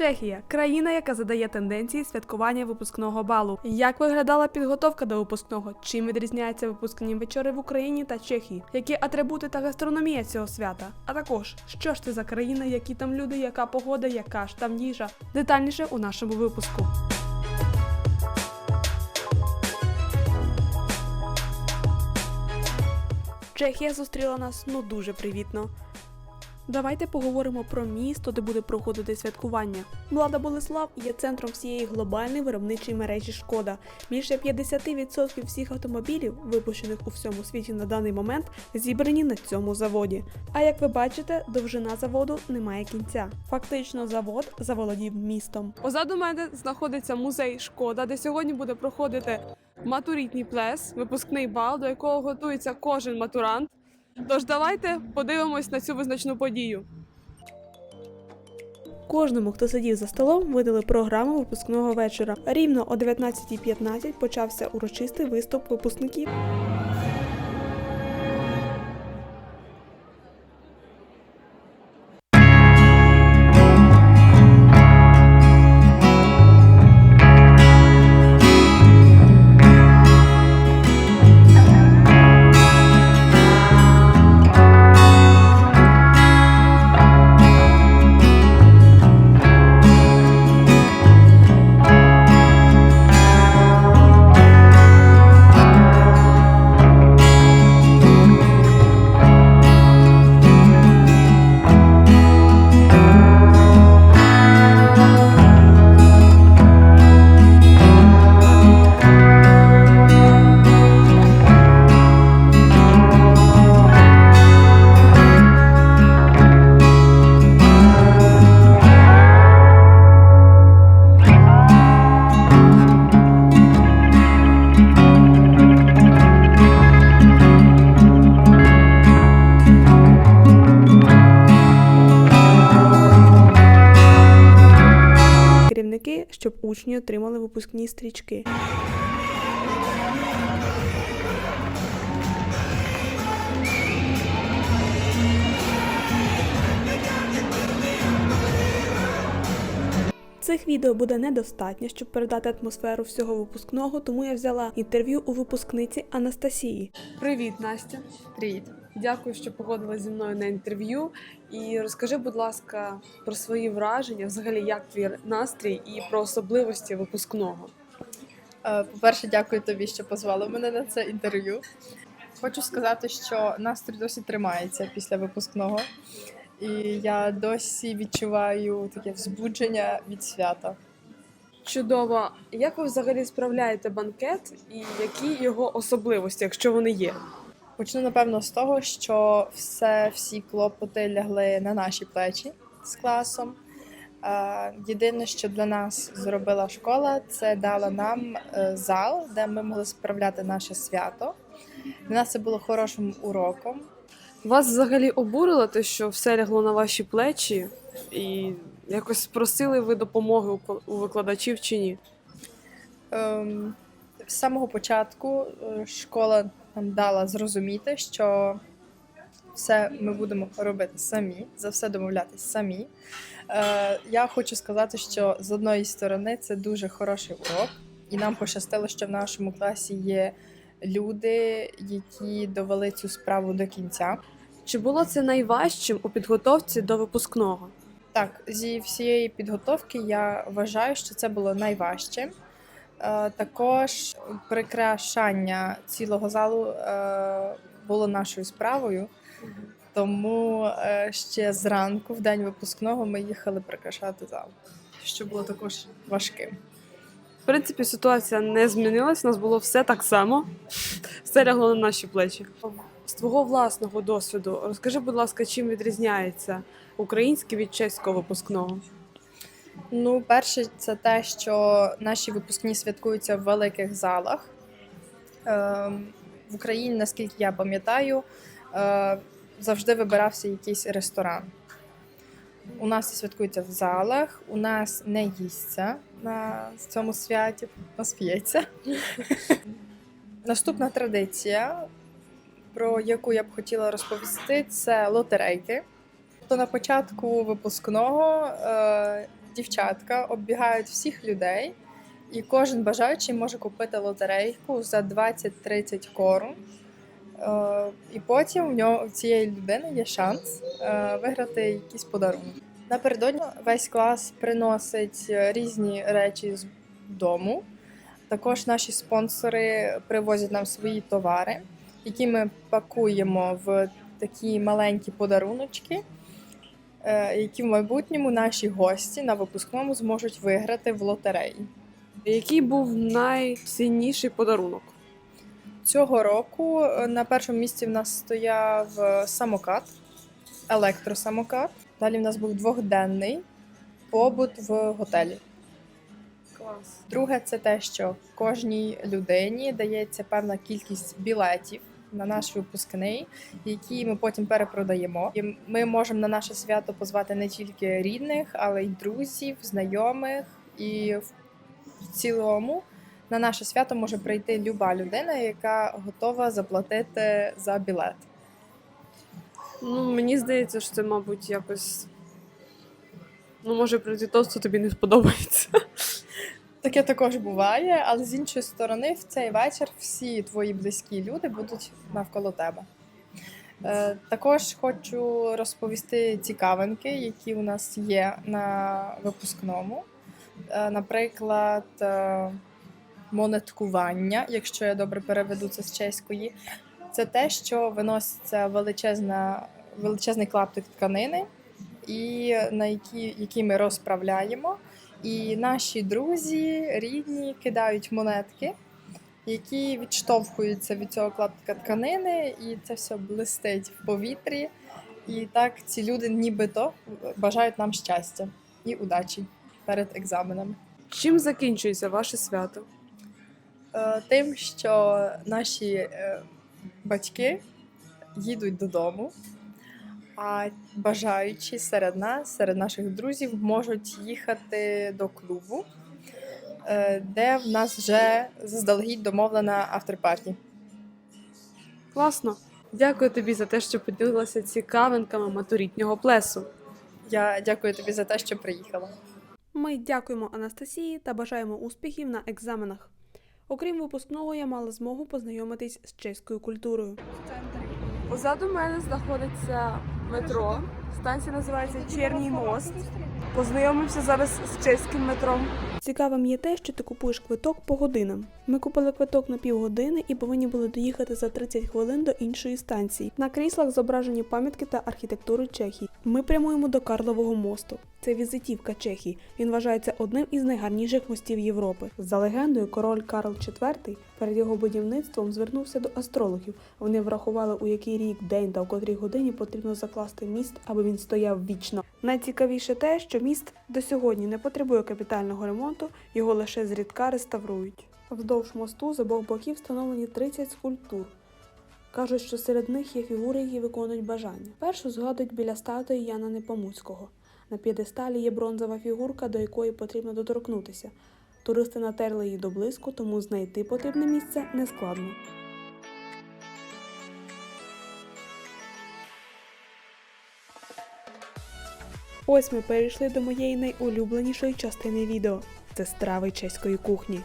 Чехія країна, яка задає тенденції святкування випускного балу. Як виглядала підготовка до випускного? Чим відрізняються випускні вечори в Україні та Чехії? Які атрибути та гастрономія цього свята? А також що ж це за країна, які там люди, яка погода, яка ж там їжа? Детальніше у нашому випуску. Чехія зустріла нас ну дуже привітно. Давайте поговоримо про місто, де буде проходити святкування. Влада Болеслав є центром всієї глобальної виробничої мережі Шкода. Більше 50% всіх автомобілів, випущених у всьому світі на даний момент, зібрані на цьому заводі. А як ви бачите, довжина заводу не має кінця. Фактично, завод заволодів містом. Позаду мене знаходиться музей Шкода, де сьогодні буде проходити матурітній плес, випускний бал, до якого готується кожен матурант. Тож давайте подивимось на цю визначну подію. Кожному, хто сидів за столом, видали програму випускного вечора. Рівно о 19.15 почався урочистий виступ випускників. Щоб учні отримали випускні стрічки. Цих відео буде недостатньо, щоб передати атмосферу всього випускного, тому я взяла інтерв'ю у випускниці Анастасії. Привіт, Настя. Привіт. Дякую, що погодилась зі мною на інтерв'ю. І розкажи, будь ласка, про свої враження, взагалі, як твій настрій і про особливості випускного. Е, По-перше, дякую тобі, що позвала мене на це інтерв'ю. Хочу сказати, що настрій досі тримається після випускного, і я досі відчуваю таке взбудження від свята. Чудово. Як ви взагалі справляєте банкет і які його особливості, якщо вони є? Почну напевно з того, що все, всі клопоти лягли на наші плечі з класом. Е, Єдине, що для нас зробила школа, це дала нам е, зал, де ми могли справляти наше свято. Для нас це було хорошим уроком. Вас взагалі обурило те, що все лягло на ваші плечі, і якось просили ви допомоги у викладачів чи ні? Ем, з самого початку е, школа нам дала зрозуміти, що все ми будемо робити самі, за все домовлятись самі. Е, я хочу сказати, що з одної сторони це дуже хороший урок, і нам пощастило, що в нашому класі є люди, які довели цю справу до кінця. Чи було це найважчим у підготовці до випускного? Так, зі всієї підготовки я вважаю, що це було найважче. Е, Також прикрашання цілого залу е, було нашою справою, тому е, ще зранку, в день випускного, ми їхали прикрашати зал, що було також важким. В принципі, ситуація не змінилась, у нас було все так само. Все лягло на наші плечі. З твого власного досвіду, розкажи, будь ласка, чим відрізняється український від чеського випускного? Ну, перше, це те, що наші випускні святкуються в великих залах. Ем, в Україні, наскільки я пам'ятаю, е, завжди вибирався якийсь ресторан. У нас це святкується в залах, у нас не їсться на цьому святі, нас п'ється. Наступна традиція, про яку я б хотіла розповісти, це лотерейки. То на початку випускного е, дівчатка оббігають всіх людей, і кожен бажаючий може купити лотерейку за 20-30 корун. Е, І потім в нього у цієї людини є шанс е, виграти якийсь подарунок. Напередодні весь клас приносить е, різні речі з дому. Також наші спонсори привозять нам свої товари, які ми пакуємо в такі маленькі подаруночки, які в майбутньому наші гості на випускному зможуть виграти в лотереї. Який був найцінніший подарунок? Цього року е, на першому місці в нас стояв е, самокат, електросамокат. Далі в нас був двохденний побут в готелі. Клас. Друге, це те, що кожній людині дається певна кількість білетів на наш випускний, які ми потім перепродаємо. І ми можемо на наше свято позвати не тільки рідних, але й друзів, знайомих. І в цілому на наше свято може прийти люба людина, яка готова заплатити за білет. Ну, мені здається, що це, мабуть, якось. Ну, може прийти то, що тобі не сподобається. Таке також буває, але з іншої сторони, в цей вечір всі твої близькі люди будуть навколо тебе. Е, також хочу розповісти цікавинки, які у нас є на випускному. Е, наприклад, е, монеткування, якщо я добре переведу це з чеської, це те, що виноситься величезна, величезний клаптик тканини, і на які, які ми розправляємо. І наші друзі, рідні кидають монетки, які відштовхуються від цього клаптика тканини, і це все блистить в повітрі. І так ці люди нібито бажають нам щастя і удачі перед екзаменами. Чим закінчується ваше свято? Е, Тим, що наші е, батьки їдуть додому, а бажаючі серед нас, серед наших друзів, можуть їхати до клубу, е, де в нас вже заздалегідь домовлена авторпарті. Класно. Дякую тобі за те, що поділилася цікавинками матурітнього плесу. Я дякую тобі за те, що приїхала. Ми дякуємо Анастасії та бажаємо успіхів на екзаменах. Окрім випускного, я мала змогу познайомитись з чеською культурою. Позаду мене знаходиться метро. Станція називається Черній мост. Познайомився зараз з чеським метром. Цікавим є те, що ти купуєш квиток по годинам. Ми купили квиток на півгодини і повинні були доїхати за 30 хвилин до іншої станції. На кріслах зображені пам'ятки та архітектури Чехії. Ми прямуємо до Карлового мосту. Це візитівка Чехії. Він вважається одним із найгарніших мостів Європи. За легендою, король Карл IV перед його будівництвом звернувся до астрологів. Вони врахували, у який рік, день та у котрій годині потрібно закласти міст, аби він стояв вічно. Найцікавіше те, що міст до сьогодні не потребує капітального ремонту, його лише зрідка реставрують. Вздовж мосту з обох боків встановлені 30 скульптур. Кажуть, що серед них є фігури, які виконують бажання. Першу згадують біля статуї Яна Непомуцького. На п'єдесталі є бронзова фігурка, до якої потрібно доторкнутися. Туристи натерли її до блиску, тому знайти потрібне місце нескладно. Ось ми перейшли до моєї найулюбленішої частини відео це страви чеської кухні.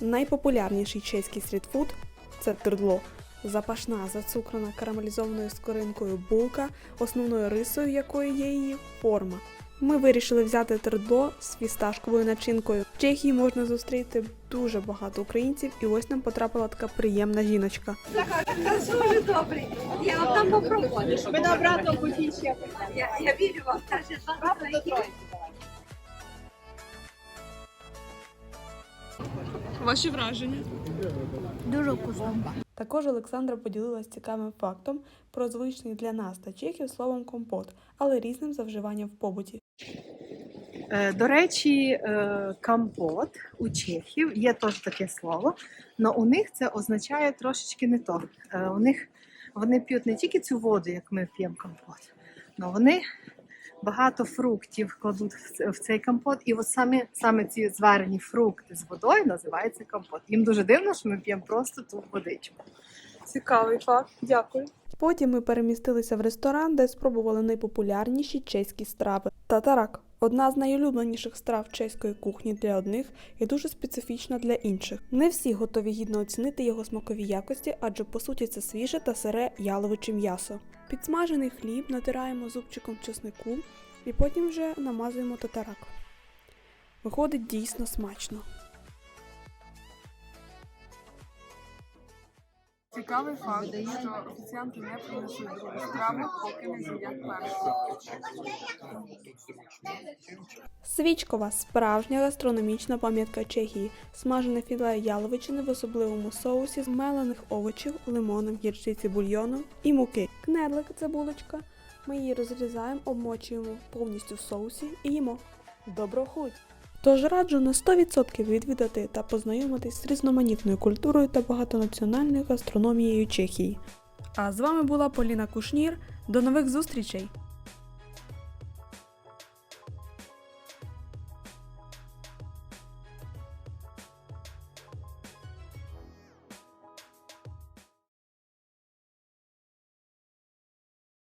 Найпопулярніший чеський стрітфуд це трдло. Запашна, зацукрена карамелізованою скоринкою булка, основною рисою якої є її форма. Ми вирішили взяти трдло з фісташковою начинкою. В Чехії можна зустріти дуже багато українців, і ось нам потрапила така приємна жіночка. Дуже добрий. Я вам там попробую. Ми на обратному путі я, я вірю вам, каже, Ваші враження? Дуже вкусно. Також Олександра поділилась цікавим фактом про звичний для нас та чехів словом компот, але різним за вживанням в побуті. Е, До речі, е, компот у чехів є теж таке слово, але у них це означає трошечки не то. Е, У них вони п'ють не тільки цю воду, як ми п'ємо компот, але вони багато фруктів кладуть в цей компот, і от саме, саме ці зварені фрукти з водою називаються компот. Їм дуже дивно, що ми п'ємо просто ту водичку. Цікавий факт. Дякую. Потім ми перемістилися в ресторан, де спробували найпопулярніші чеські страви. Татарак Одна з найулюбленіших страв чеської кухні для одних і дуже специфічна для інших. Не всі готові гідно оцінити його смакові якості, адже по суті це свіже та сире яловиче м'ясо. Підсмажений хліб натираємо зубчиком чеснику і потім вже намазуємо татарак. Виходить дійсно смачно. Цікавий факт, що офіціанти не принесуть другу страву, поки не з'їдять першу. Свічкова справжня гастрономічна пам'ятка Чехії, смажене філе яловичини в особливому соусі з мелених овочів, лимоном, гірчиці бульйону і муки. Кнедлик це булочка. Ми її розрізаємо, обмочуємо повністю в соусі і їмо. Доброхуть! Тож раджу на 100% відвідати та познайомитись з різноманітною культурою та багатонаціональною гастрономією Чехії. А з вами була Поліна Кушнір. До нових зустрічей!